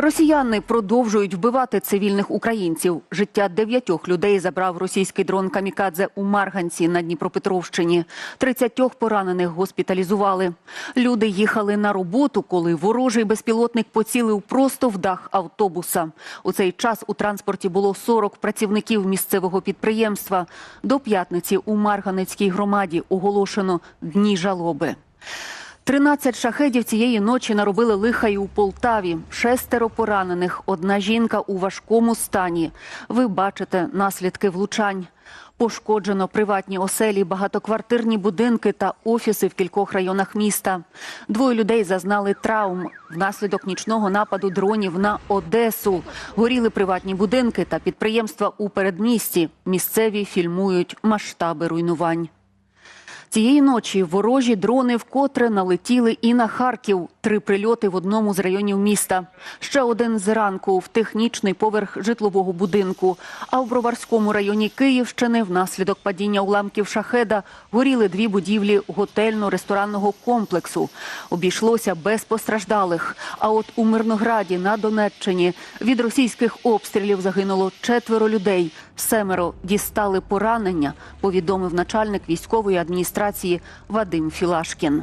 Росіяни продовжують вбивати цивільних українців. Життя дев'ятьох людей забрав російський дрон Камікадзе у Марганці на Дніпропетровщині. Тридцятьох поранених госпіталізували. Люди їхали на роботу, коли ворожий безпілотник поцілив просто в дах автобуса. У цей час у транспорті було 40 працівників місцевого підприємства. До п'ятниці у Марганецькій громаді оголошено дні жалоби. 13 шахедів цієї ночі наробили лиха й у Полтаві. Шестеро поранених, одна жінка у важкому стані. Ви бачите наслідки влучань. Пошкоджено приватні оселі, багатоквартирні будинки та офіси в кількох районах міста. Двоє людей зазнали травм внаслідок нічного нападу дронів на Одесу. Горіли приватні будинки та підприємства у передмісті. Місцеві фільмують масштаби руйнувань. Цієї ночі ворожі дрони вкотре налетіли і на Харків. Три прильоти в одному з районів міста. Ще один зранку в технічний поверх житлового будинку. А в Броварському районі Київщини внаслідок падіння уламків шахеда горіли дві будівлі готельно-ресторанного комплексу. Обійшлося без постраждалих. А от у Мирнограді на Донеччині від російських обстрілів загинуло четверо людей. Семеро дістали поранення, повідомив начальник військової адміністрації Вадим Філашкін.